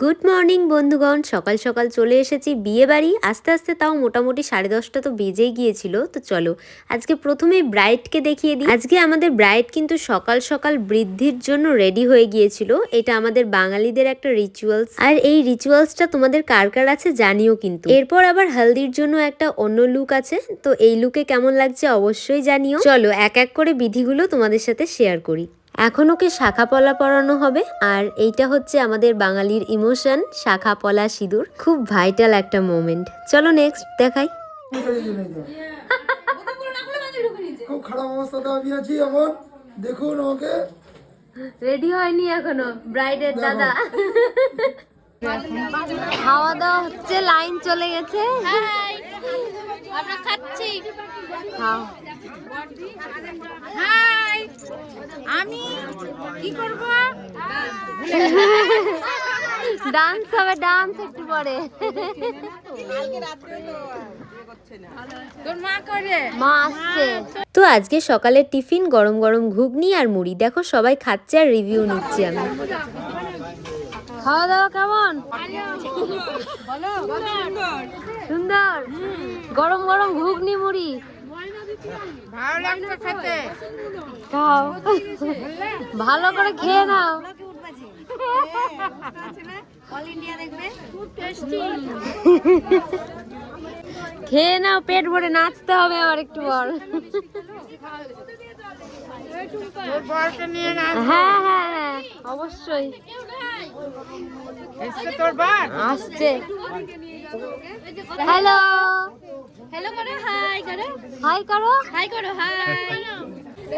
Good morning বন্ধুগণ। সকাল সকাল চলে এসেছি বিয়ে বাড়ি। আস্তে আস্তে তাও মোটামুটি সাড়ে দশটা তো বেজেই গিয়েছিল। তো চলো, আজকে প্রথমে ব্রাইডকে দেখিয়ে দিই। আজকে আমাদের ব্রাইড কিন্তু সকাল সকাল বৃদ্ধির জন্য রেডি হয়ে গিয়েছিল। এটা আমাদের বাঙালিদের একটা রিচুয়ালস আর এই রিচুয়ালসটা তোমাদের কার কার আছে জানিও কিন্তু। এরপর আবার হলদির জন্য একটা অন্য লুক আছে। তো এই লুকে কেমন লাগছে অবশ্যই জানিও। চলো, এক এক করে বিধিগুলো তোমাদের সাথে শেয়ার করি। এখন ওকে শাখা পলা পরানো হবে? আর এইটা হচ্ছে আমাদের বাঙালির ইমোশন শাখা পলা সিঁদুর। খুব ভাইটাল একটা মোমেন্ট। চলো নেক্সট দেখাই। খুব খারাপ অবস্থাতে আমি আছি এখন দেখুন আমাকে। রেডি হয়নি এখনও ব্রাইডের দাদা। খাওয়া দাওয়া হচ্ছে লাইন চলে গেছে। আমরা খাচ্ছি খাও আমি কি করব? ডান্স হবে ডান্স একটু পরে। মা আসছে। তো আজকে সকালের টিফিন গরম গরম ঘুগনি আর মুড়ি। দেখো সবাই খাচ্ছে আর রিভিউ নিচ্ছি আমি। খাওয়া দাওয়া কেমন? সুন্দর। গরম গরম ঘুগনি মুড়ি। ভালো লাগছে খেতে। খাও। ভালো করে খেয়ে নাও। খেয়ে নাও, পেট ভরে, নাচতে হবে আবার একটু না হ্যাঁ হ্যাঁ হ্যাঁ অবশ্যই। এসছে তোর বার? আসছে। হ্যালো। হ্যালো করো হাই করো। হাই করো। হাই করো hi.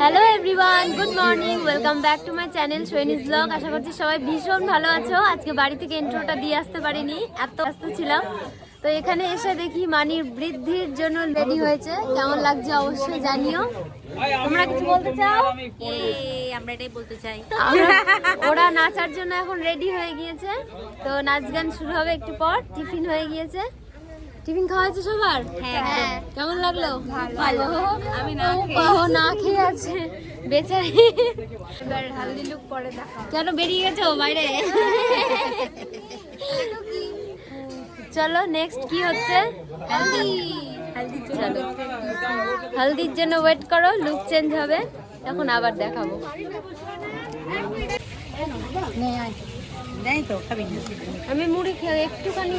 Hello everyone good morning welcome back to my channel সৈনিস blog. আশা করছি সবাই ভীষণ ভালো আছো। আজকে বাড়ি থেকে ইন্ট্রোটা দিয়ে আসতে পারিনি এত ব্যস্ত ছিলাম। তো এখানে এসে দেখি মানির বৃদ্ধির জন্য রেডি হয়েছে। কেমন লাগছে অবশ্যই জানিও। তোমরা কিছু বলতে চাও? আমরা এটাই বলতে চাই। ওরা নাচার জন্য এখন রেডি হয়ে গিয়েছে। তো নাচ গান শুরু হবে একটু পর। টিফিন হয়ে গিয়েছে। টিফিন খাওয়া হয়েছে সবার? হ্যাঁ কেমন লাগল? ভালো। আমি না ও না খেয়ে আছে। বেচারি এবার হালদি লুক পরে দেখা কেন বেরিয়ে গেছো বাইরে? চলো নেক্সট কি হচ্ছে? হালদি চলো হলদির জন্য ওয়েট করো লুক চেঞ্জ হবে। তখন আবার দেখাবো। আমি মুড়ি খেয়ে একটুখানি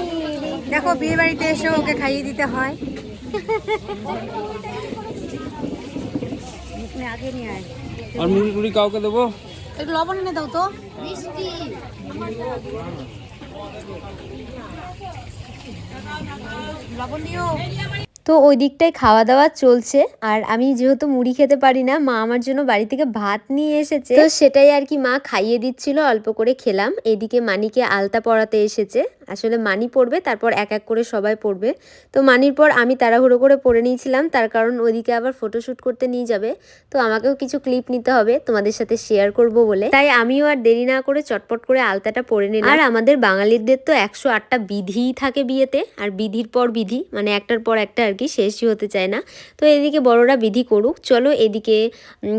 দেখো বিয়ে বাড়িতে এসে ওকে খাইয়ে দিতে হয়। এখানে আগে নিয়ে আয় আর মুড়ি টুড়ি কাউকে দেবো? একটু লবণ এনে দাও তো। মিষ্টি। লবণ তো ওই দিকটায় খাওয়া দাওয়া চলছে। আর আমি যেহেতু মুড়ি খেতে পারি না, মা আমার জন্য বাড়ি থেকে ভাত নিয়ে এসেছে। তো সেটাই আর কি মা খাইয়ে দিচ্ছিল, অল্প করে খেলাম। এদিকে মানিকে আলতা পরাতে এসেছে। আসলে মানি পড়বে তারপর এক এক করে সবাই পড়বে তো মানির পর আমি তাড়াহুড়ো করে পরে নিয়েছিলাম, তার কারণ ওদিকে আবার ফটোশ্যুট করতে নিয়ে যাবে। তো আমাকেও কিছু ক্লিপ নিতে হবে, তোমাদের সাথে শেয়ার করব বলে। তাই আমিও আর দেরি না করে চটপট করে আলতাটা পরে নিলাম। আর আমাদের বাঙালিদের তো একশো আটটা বিধিই থাকে বিয়েতে। আর বিধির পর বিধি মানে একটার পর একটা আর কি শেষই হতে চায় না। তো এদিকে বড়রা বিধি করুক। চলো এদিকে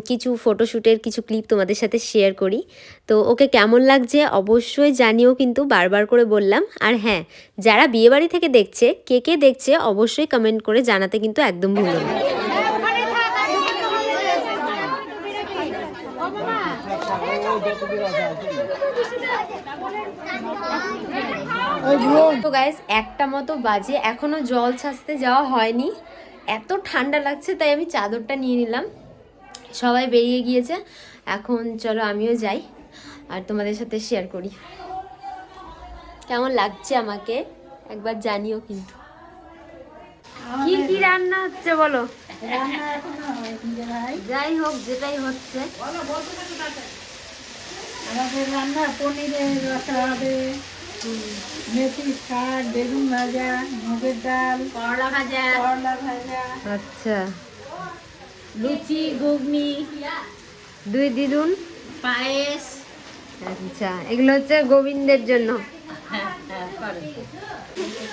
কিছু ফটোশ্যুটের কিছু ক্লিপ তোমাদের সাথে শেয়ার করি। তো ওকে কেমন লাগছে অবশ্যই জানিও কিন্তু বারবার করে বললাম। আর হ্যাঁ যারা বিয়েবাড়ি থেকে দেখছে, কে কে দেখছে অবশ্যই কমেন্ট করে জানাতে কিন্তু একদম ভুলো না। তো গাইস একটা মতো বাজে এখনও জল ছাঁচতে যাওয়া হয়নি। এত ঠান্ডা লাগছে তাই আমি চাদরটা নিয়ে নিলাম। সবাই বেরিয়ে গিয়েছে। এখন চলো আমিও যাই আর তোমাদের সাথে শেয়ার করি। কেমন লাগছে আমাকে? একবার জানিও কিন্তু। কি কি রান্না হচ্ছে বলো? যাই হোক যেটাই হচ্ছে। আমাদের রান্না পনিরের রসা হবে মেথি শাক বেগুন ভাজা মুগের ডাল করলা ভাজা। করলা ভাজা আচ্ছা। লুচি ঘুগনি দুই দিদুন পায়েস। আচ্ছা এগুলো হচ্ছে গোবিন্দের জন্য।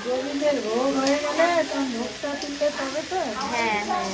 গোবিন্দের ভোগ হয়ে গেলে তখন ভোগটা তুলতে তবে তো? হ্যাঁ হ্যাঁ।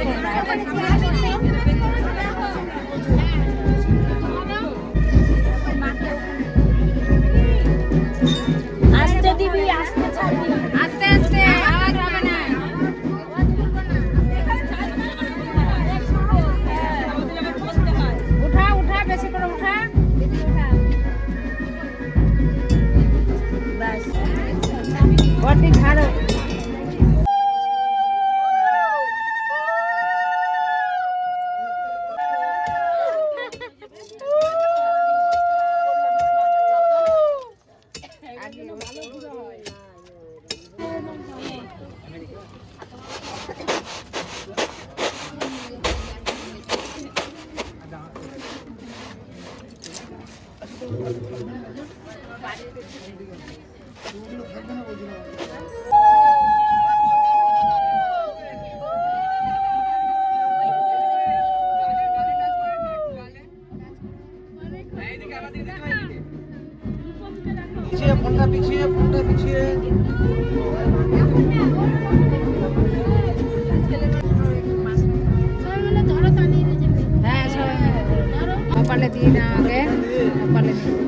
我来我来我来 পিছিয়ে ফোনটা পিছিয়ে ফোনটা পিছিয়ে। কপালে দিই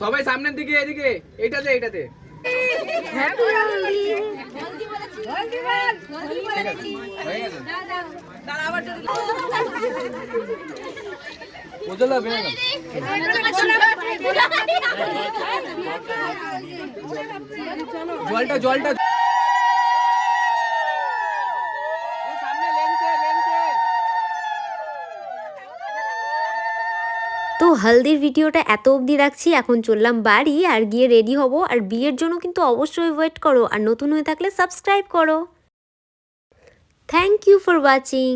সবাই সামনের দিকে এদিকে। এইটাতে এইটাতে হয়ে জলটা জলটা ও সামনে লেনছে লেনছে তো হালদির ভিডিওটা এত অবধি রাখছি, এখন চললাম বাড়ি আর গিয়ে রেডি হব। আর বিয়ের জন্য কিন্তু অবশ্যই ওয়েট করো। আর নতুন হয়ে থাকলে সাবস্ক্রাইব করো। Thank you for watching